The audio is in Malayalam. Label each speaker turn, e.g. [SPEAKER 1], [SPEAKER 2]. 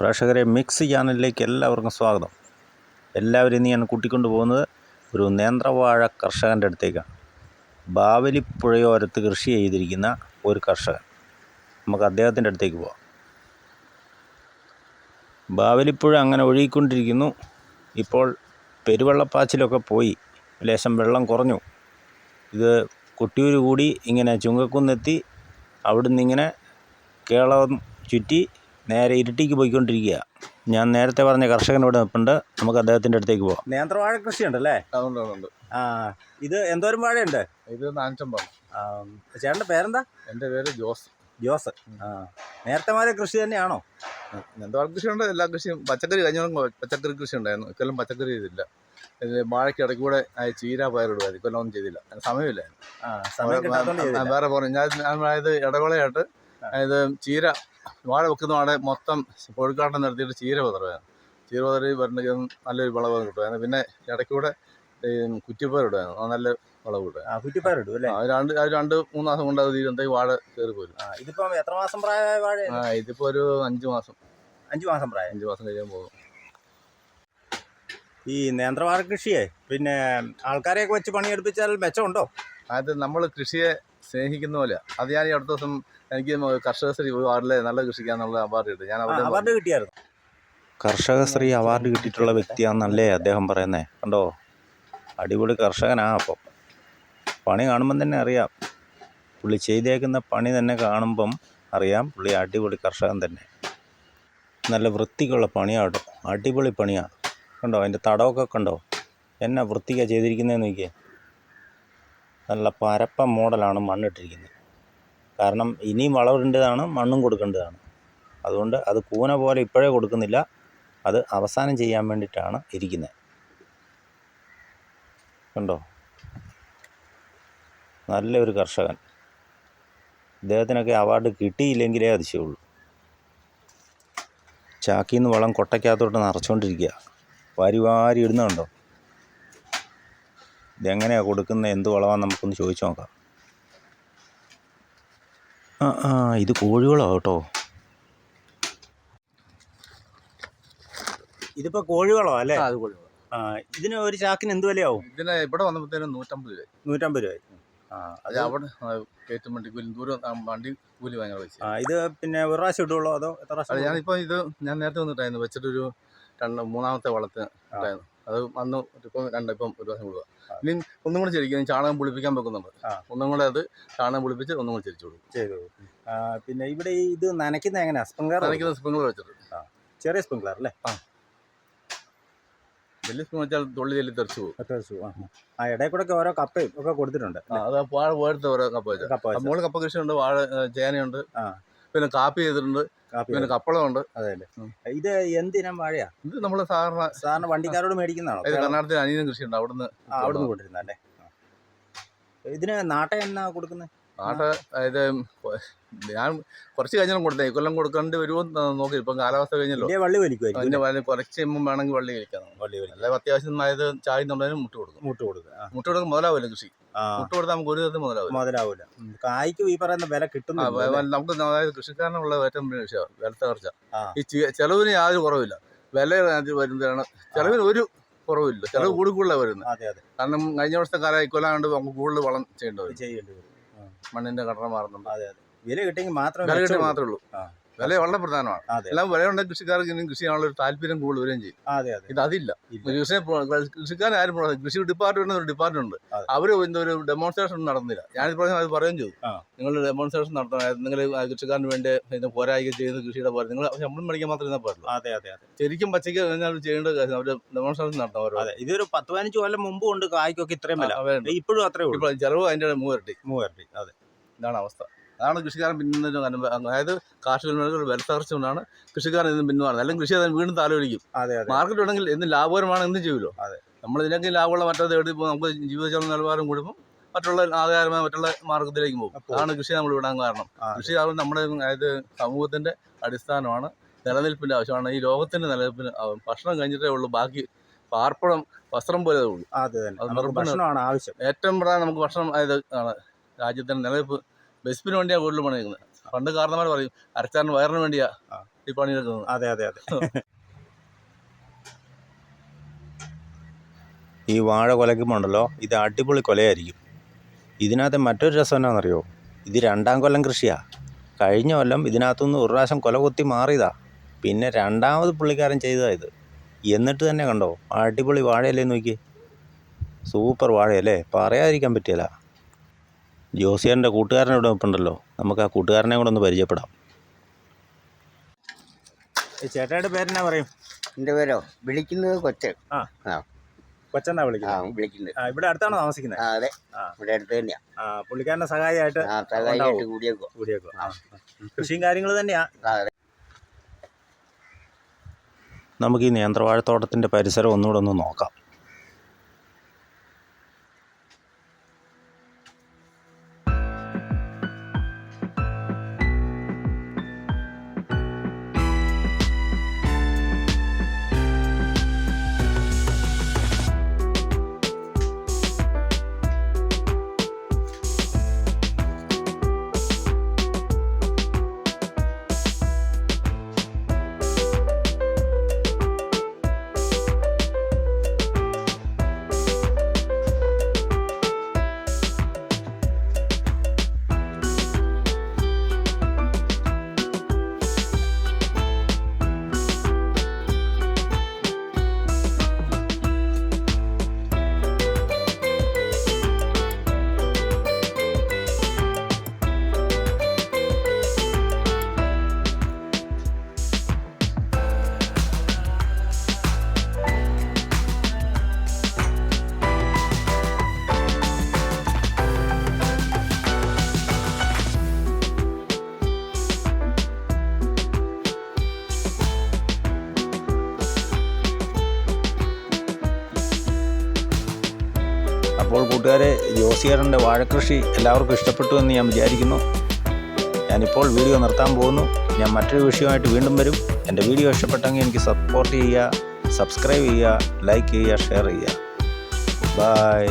[SPEAKER 1] പ്രേക്ഷകരെ മിക്സ് ചാനലിലേക്ക് എല്ലാവർക്കും സ്വാഗതം. എല്ലാവരും ഇന്ന് ഞാൻ കൂട്ടിക്കൊണ്ടു പോകുന്നത് ഒരു നേന്ത്രവാഴ കർഷകന്റെ അടുത്തേക്കാണ്. ബാവലിപ്പുഴയോരത്ത് കൃഷി ചെയ്തിരിക്കുന്ന ഒരു കർഷകൻ. നമുക്ക് അദ്ദേഹത്തിന്റെ അടുത്തേക്ക് പോവാം. ബാവലിപ്പുഴ അങ്ങനെ ഒഴുകിക്കൊണ്ടിരിക്കുന്നു. ഇപ്പോൾ പെരുവെള്ളപ്പാച്ചിലൊക്കെ പോയി. ലേശം വെള്ളം കുറഞ്ഞു. ഇത് കൊട്ടിയൂർ കൂടി ഇങ്ങനെ ചുങ്കക്കുന്നെത്തി. അവിടുന്ന് ഇങ്ങനെ കേളം ചുറ്റി നേരെ ഇരുട്ടിക്ക് പോയിക്കൊണ്ടിരിക്കുക. ഞാൻ നേരത്തെ പറഞ്ഞ കർഷകനോട് നിൽപ്പുണ്ട് നമുക്ക് അദ്ദേഹത്തിന്റെ അടുത്തേക്ക് പോവാം. നേന്ത്രവാഴ കൃഷി ഉണ്ടല്ലേ
[SPEAKER 2] അതുണ്ട് അതുണ്ട്.
[SPEAKER 1] ആ ഇത് എന്തോരം വാഴയുണ്ട്?
[SPEAKER 2] ഇത് നാനൂറ്റമ്പത്.
[SPEAKER 1] ചേട്ടന്റെ പേരെന്താ?
[SPEAKER 2] എന്റെ പേര് ജോസ്.
[SPEAKER 1] ജോസ്. ആ നേരത്തെ മാതിരി കൃഷി തന്നെയാണോ?
[SPEAKER 2] എന്താ കൃഷിയുണ്ട് എല്ലാ കൃഷിയും. പച്ചക്കറി കഴിഞ്ഞ പച്ചക്കറി കൃഷി ഉണ്ടായിരുന്നു. ഇക്കൊല്ലം പച്ചക്കറി ചെയ്തില്ല. വാഴയ്ക്ക് ഇടയ്ക്ക് കൂടെ ചീര പയറിടുമായിരുന്നു ഇക്കൊല്ലം ഒന്നും ചെയ്തില്ല. സമയമില്ല സമയമില്ലായിരുന്നു. വേറെ പറഞ്ഞു ഞാൻ ഞാൻ അതായത് ഇടവേളയായിട്ട് അതായത് ചീര വാഴ വെക്കുന്ന വാഴ മൊത്തം കോഴിക്കാട്ടം നിർത്തിയിട്ട് ചീര പതറുകയാണ് ചീര പതറി വരണമെങ്കിൽ നല്ലൊരു വിളവ് കിട്ടുമായിരുന്നു പിന്നെ ഇടയ്ക്കൂടെ അത് നല്ല വിളവ് കിട്ടുമായിരുന്നു
[SPEAKER 1] ആ കുറ്റിപ്പയർ അല്ലേ?
[SPEAKER 2] രണ്ട് ആ രണ്ട് മൂന്ന് മാസം കൊണ്ട് അത് തീരുമ്പോഴത്തേക്ക് വാഴ കയറി പോരും.
[SPEAKER 1] ഇതിപ്പോ ഇതിപ്പം എത്ര മാസം പ്രായമായ വാഴ
[SPEAKER 2] ആ ഇതിപ്പോ ഒരു അഞ്ച് മാസം.
[SPEAKER 1] അഞ്ച് മാസം പ്രായം.
[SPEAKER 2] അഞ്ച് മാസം കഴിയാൻ പോകും.
[SPEAKER 1] ഈ നേന്ത്രവാഴ കൃഷിയെ പിന്നെ ആൾക്കാരെയൊക്കെ വെച്ച് പണിയെടുപ്പിച്ചാൽ മെച്ചമുണ്ടോ?
[SPEAKER 2] അത് നമ്മൾ കൃഷിയെ സ്നേഹിക്കുന്ന പോലെ അത് ഞാൻ ഈ അടുത്ത ദിവസം എനിക്ക് കർഷകശ്രീ അവാർഡിലെ നല്ല കൃഷിക്കാന്നുള്ള അവാർഡ് കിട്ടി. ഞാൻ
[SPEAKER 1] അവാർഡ് കിട്ടിയായിരുന്നു. കർഷകശ്രീ അവാർഡ് കിട്ടിയിട്ടുള്ള വ്യക്തിയാണെന്നല്ലേ അദ്ദേഹം പറയുന്നേ. കണ്ടോ? അടിപൊളി കർഷകനാ അപ്പം. പണി കാണുമ്പം തന്നെ അറിയാം. പുള്ളി ചെയ്തേക്കുന്ന പണി തന്നെ കാണുമ്പം അറിയാം പുള്ളി അടിപൊളി കർഷകൻ തന്നെ. നല്ല വൃത്തിക്കുള്ള പണിയാട്ടോ അടിപൊളി പണിയാണ് കണ്ടോ? അതിന്റെ തടമൊക്കെ കണ്ടോ? എന്നാ വൃത്തിക്കാണ് ചെയ്തിരിക്കുന്നതെന്ന് നോക്കിയേ. നല്ല പരപ്പ മോഡലാണ് മണ്ണിട്ടിരിക്കുന്നത്. കാരണം ഇനിയും വളമിടേണ്ടതാണ് മണ്ണും കൊടുക്കേണ്ടതാണ്. അതുകൊണ്ട് അത് കൂന പോലെ ഇപ്പോഴേ കൊടുക്കുന്നില്ല അത് അവസാനം ചെയ്യാൻ വേണ്ടിയിട്ടാണ് ഇരിക്കുന്നത്. കണ്ടോ? നല്ലൊരു കർഷകൻ. ഇദ്ദേഹത്തിനൊക്കെ അവാർഡ് കിട്ടിയില്ലെങ്കിലേ അതിശയമുള്ളൂ. ചാക്കിൽ നിന്ന് വളം കൊട്ടയ്ക്കകത്തോട്ട് നിറച്ചുകൊണ്ടിരിക്കുക. വാരി വാരി ഇടുന്നുണ്ടോ ഇതെങ്ങനെയാണ് കൊടുക്കുന്നത്? എന്ത് വളമാണെന്ന് നമുക്കൊന്ന് ചോദിച്ചു നോക്കാം. ആ ആ ഇത് കോഴിവളമാണ് കേട്ടോ. ഇതിപ്പോൾ കോഴികളോ അല്ലേ?
[SPEAKER 2] ആ, അത് കൊള്ളാം.
[SPEAKER 1] ആ ഇതിന് ഒരു ചാക്കിന് എന്ത് വിലയാവും?
[SPEAKER 2] ഇതിന് ഇവിടെ വന്നപ്പോഴത്തേനും നൂറ്റമ്പത് രൂപ
[SPEAKER 1] നൂറ്റമ്പത് രൂപ ആ
[SPEAKER 2] അത് അവിടെ കയറ്റും വണ്ടി കൂലി ദൂരം ആ, വണ്ടി കൂലി ഭയങ്കര പൈസ.
[SPEAKER 1] ആ ഇത് പിന്നെ ഒരു പ്രാവശ്യം ഇട്ടുള്ളൂ അതോ എത്ര
[SPEAKER 2] അത്
[SPEAKER 1] പ്രാവശ്യം
[SPEAKER 2] ഞാനിപ്പോൾ ഇത് ഞാൻ നേരത്തെ വന്നിട്ടായിരുന്നു. വെച്ചിട്ടൊരു രണ്ട് മൂന്നാമത്തെ വളത്തിന് ഇട്ടായിരുന്നു. അത് വന്നു ഇപ്പം രണ്ട് ഇപ്പം ഒരു ദിവസം കൊടുക്കുക ഇനി ഒന്നും കൂടെ ചെരിക്കും ചാണകം പുളിപ്പിക്കാൻ വെക്കുന്നുണ്ട്. ഒന്നും കൂടെ അത് ചാണകം പുളിപ്പിച്ച് ഒന്നും കൂടെ ചെരിച്ചു കൊടുക്കും.
[SPEAKER 1] ചെയ്തു പിന്നെ ഇവിടെ ഇത് നനയ്ക്കുന്ന എങ്ങനെയാ? സ്പ്രിംഗ്ലർ
[SPEAKER 2] നനയ്ക്കുന്ന സ്പ്രിംഗ്ലർ വെച്ചിട്ട്
[SPEAKER 1] ചെറിയ സ്പ്രിംഗ്ലർ അല്ലേ?
[SPEAKER 2] വലിയ സ്പ്രിംഗ് വെച്ചാൽ തുള്ളി ചെല്ലി തെറിച്ചു പോകും.
[SPEAKER 1] ആ ഇടയിൽ കൂടെ ഓരോ കപ്പയും ഒക്കെ കൊടുത്തിട്ടുണ്ട്.
[SPEAKER 2] അത് വാഴ പോയിട്ട് ഓരോ കപ്പ വെച്ചാൽ
[SPEAKER 1] കപ്പ
[SPEAKER 2] മോൾ കപ്പ കൃഷിയുണ്ട് വാഴ ചേനയുണ്ട്. പിന്നെ കാപ്പി ചെയ്തിട്ടുണ്ട്. പിന്നെ കപ്പളമുണ്ട്.
[SPEAKER 1] ഇത് എന്തിനം വാഴയാ?
[SPEAKER 2] ഇത് നമ്മൾ സാധാരണ
[SPEAKER 1] സാധാരണ വണ്ടിക്കാരോട് മേടിക്കുന്നതാണോ?
[SPEAKER 2] കർണാടകത്തിൽ അനിയനും കൃഷിയുണ്ട്. അവിടുന്ന്
[SPEAKER 1] അവിടുന്ന് കൊണ്ടിരുന്നല്ലേ ഇതിന് നാട്ട എന്നാ കൊടുക്കുന്നത്
[SPEAKER 2] നാട്ട് ഇത് ഞാൻ കുറച്ച് കഴിഞ്ഞാലും കൊടുത്തേ. കൊല്ലം കൊടുക്കേണ്ടി വരുമോ നോക്കി. ഇപ്പം കാലാവസ്ഥ കഴിഞ്ഞല്ലോ.
[SPEAKER 1] വള്ളി വലിക്കുമായിരിക്കും
[SPEAKER 2] അതിന്റെ കുറച്ച് കഴിയുമ്പോൾ വേണമെങ്കിൽ വള്ളി കഴിക്കാം
[SPEAKER 1] വള്ളി വലിക്കും.
[SPEAKER 2] അല്ല അത്യാവശ്യം അതായത് ചായന്നുള്ളതിന് മുട്ട കൊടുക്കും.
[SPEAKER 1] മുട്ട കൊടുക്കുക.
[SPEAKER 2] മുട്ട കൊടുക്കുക കൊടുക്കും മുതലാവില്ല കൃഷി. മുട്ട കൊടുത്താൽ നമുക്ക് ഒരു വിധത്തിൽ മുതലാവില്ല.
[SPEAKER 1] മുതലാവില്ല. കായ്ക്കും ഈ പറയുന്ന വില
[SPEAKER 2] കിട്ടും നമുക്ക് അതായത് കൃഷിക്കാരനുള്ള ഏറ്റവും വലിയ വിഷയം വില തകർച്ച ഈ ചെലവിന് യാതൊരു കുറവില്ല. വില വരുന്നതാണ്. ചെലവിന് ഒരു കുറവില്ല. ചിലവ് കൂടി കൂടുതലാണ് വരുന്നത്.
[SPEAKER 1] അതെ അതെ.
[SPEAKER 2] കാരണം കഴിഞ്ഞ വർഷത്തെ കാലം ഇക്കൊല്ലാണ്ട് നമുക്ക് കൂടുതൽ വളം ചെയ്യേണ്ടി വരും.
[SPEAKER 1] ചെയ്യേണ്ടി വരും.
[SPEAKER 2] മണ്ണിന്റെ ഘടന മാറുന്നുണ്ട്.
[SPEAKER 1] അതെ അതെ. വില കിട്ടിയെങ്കിൽ മാത്രമേ
[SPEAKER 2] വില കിട്ടി
[SPEAKER 1] മെച്ചമുള്ളൂ.
[SPEAKER 2] മാത്രമേ ഉള്ളൂ. വില വളരെ പ്രധാനമാണ്. എല്ലാം വിലയുണ്ടെങ്കിൽ കൃഷിക്കാർക്ക് ഇനിയും കൃഷി ചെയ്യാനുള്ള ഒരു താല്പര്യം കൂടുതൽ വരികയും ചെയ്യും. ഇത് അതില്ല.
[SPEAKER 1] ഇല്ല.
[SPEAKER 2] കൃഷി കൃഷിക്കാരൻ ആരും കൃഷി ഡിപ്പാർട്ട്മെന്റ് ഒരു ഡിപ്പാർട്ട്മെന്റ് ഉണ്ട്. അവർ എന്തോ ഒരു ഡെമോൺസ്ട്രേഷൻ നടന്നില്ല. ഞാൻ ഇപ്രാവശ്യം അത് പറയുകയും ചെയ്തു. നിങ്ങൾ ഡെമോൺസ്ട്രേഷൻ നടത്തണം നിങ്ങൾ കൃഷിക്കാരന് വേണ്ടി പോരായി പോരായിക ചെയ്യുന്ന കൃഷിയുടെ പോലെ നിങ്ങൾ ശമ്പളം മേടിക്കാൻ മാത്രമേ ഇരുന്നാൽ പറ്റില്ല
[SPEAKER 1] അതെ അതെ അതെ.
[SPEAKER 2] ശരിക്കും പച്ചയ്ക്ക് കഴിഞ്ഞാൽ ചെയ്യേണ്ട കാര്യം അവർ ഡെമോൺസ്ട്രേഷൻ നടത്തണം
[SPEAKER 1] ഇതൊരു പത്ത് പതിനഞ്ച് കൊല്ലം മുമ്പ് കൊണ്ട് കായ്ക്കൊക്കെ ഇത്രയും വില. ഇപ്പോഴും അത്രേ ഉള്ളൂ.
[SPEAKER 2] ചെലവ് അതിന്റെ മൂവരട്ടി.
[SPEAKER 1] മൂവരട്ടി അതെ.
[SPEAKER 2] ഇതാണ് അവസ്ഥ. അതാണ് കൃഷിക്കാരൻ പിന്നെ അതായത് കാർഷിക മേഖലകൾ വില തകർച്ച കൊണ്ടാണ് കൃഷിക്കാരൻ ഇന്ന് പിന്മാറുന്നത് അല്ലെങ്കിൽ കൃഷി അതിന് വീണ്ടും താലോലിക്കും. മാർക്കറ്റ് ഉണ്ടെങ്കിൽ എന്ത് ലാഭകരമാണ് എന്തും ചെയ്യുമല്ലോ.
[SPEAKER 1] അതെ.
[SPEAKER 2] നമ്മൾ ഇതിനൊക്കെ ലാഭമുള്ള മറ്റത് തേടി ഇപ്പോൾ നമുക്ക് ജീവിതചെലവ് നിലവാരം കൂടുമ്പോൾ മറ്റുള്ള ആധാരമായ മറ്റുള്ള മാർഗത്തിലേക്ക് പോകും.
[SPEAKER 1] പോകും.
[SPEAKER 2] അതാണ് കൃഷി നമ്മൾ വിടാൻ കാരണം. കൃഷി ആവുമ്പോൾ നമ്മുടെ അതായത് സമൂഹത്തിന്റെ അടിസ്ഥാനമാണ് നിലനിൽപ്പിന്റെ ആവശ്യമാണ്. ഈ ലോകത്തിന്റെ നിലനിൽപ്പിന് ഭക്ഷണം കഴിഞ്ഞിട്ടേ ഉള്ളൂ. ബാക്കി പാർപ്പിടം വസ്ത്രം പോലെ ഉള്ളൂ. ഏറ്റവും പ്രധാനം നമുക്ക് ഭക്ഷണം അതായത് രാജ്യത്തിന്റെ നിലനിൽപ്പ് ബെസ്പിന് വേണ്ടിയാണ് കൂടുതൽ പണിയെടുക്കുന്നത്. പണ്ട് കാരണമാർ പറയും അരച്ചാറിന് വയറിന് വേണ്ടിയാ. ഈ പണിയെടുക്കുന്നത്.
[SPEAKER 1] അതെ അതെ അതെ. ഈ വാഴ കൊലയ്ക്കുമ്പോണ്ടല്ലോ ഇത് അടിപൊളി കൊലയായിരിക്കും. ഇതിനകത്ത് മറ്റൊരു രസം എന്നാണെന്നറിയോ ഇത് രണ്ടാം കൊല്ലം കൃഷിയാ. കഴിഞ്ഞ കൊല്ലം ഇതിനകത്തുനിന്ന് ഒരു പ്രാവശ്യം കൊല കുത്തി മാറിയതാ. പിന്നെ രണ്ടാമത് പുള്ളിക്കാരൻ ചെയ്തതാ ഇത്. എന്നിട്ട് തന്നെ കണ്ടോ? അടിപൊളി വാഴയല്ലേ നോക്കി സൂപ്പർ വാഴയല്ലേ? പറയാതിരിക്കാൻ പറ്റിയല്ല. ജോസിയറിന്റെ കൂട്ടുകാരനെ ഇവിടെ നിൽപ്പുണ്ടല്ലോ നമുക്ക് ആ കൂട്ടുകാരനെ കൂടെ ഒന്ന് പരിചയപ്പെടാം. ചേട്ടയുടെ പേരെന്നാ പറയും?
[SPEAKER 3] എന്റെ പേരോ? വിളിക്കുന്നത് കൊച്ചൻ
[SPEAKER 1] ആ.
[SPEAKER 3] ആ.
[SPEAKER 1] കൊച്ചെന്നാ
[SPEAKER 3] ആ
[SPEAKER 1] വിളിക്കുന്നത്.
[SPEAKER 3] വിളിക്കുന്നത്
[SPEAKER 1] ആ ഇവിടെ അടുത്താണോ താമസിക്കുന്നത്?
[SPEAKER 3] ആ അതെ.
[SPEAKER 1] ആ.
[SPEAKER 3] ഇവിടെ അടുത്ത് തന്നെയാ.
[SPEAKER 1] ആ പുള്ളിക്കാരന്റെ സഹായമായിട്ട്
[SPEAKER 3] ആ സഹായിയായിട്ട് കൂടിയേക്കോ
[SPEAKER 1] കൂടിയേക്കോ കൃഷിയും കാര്യങ്ങൾ തന്നെയാ.
[SPEAKER 3] ആ അതെ.
[SPEAKER 1] നമുക്ക് ഈ നേന്ത്രവാഴത്തോട്ടത്തിന്റെ പരിസരം ഒന്നുകൂടെ ഒന്ന് നോക്കാം. കൂട്ടുകാരെ ജോസിയറിന്റെ വാഴക്കൃഷി എല്ലാവർക്കും ഇഷ്ടപ്പെട്ടു എന്ന് ഞാൻ വിചാരിക്കുന്നു. ഞാനിപ്പോൾ വീഡിയോ നിർത്താൻ പോകുന്നു. ഞാൻ മറ്റൊരു വിഷയമായിട്ട് വീണ്ടും വരും. എന്റെ വീഡിയോ ഇഷ്ടപ്പെട്ടെങ്കിൽ എനിക്ക് സപ്പോർട്ട് ചെയ്യുക സബ്സ്ക്രൈബ് ചെയ്യുക ലൈക്ക് ചെയ്യുക ഷെയർ ചെയ്യുക. ബൈ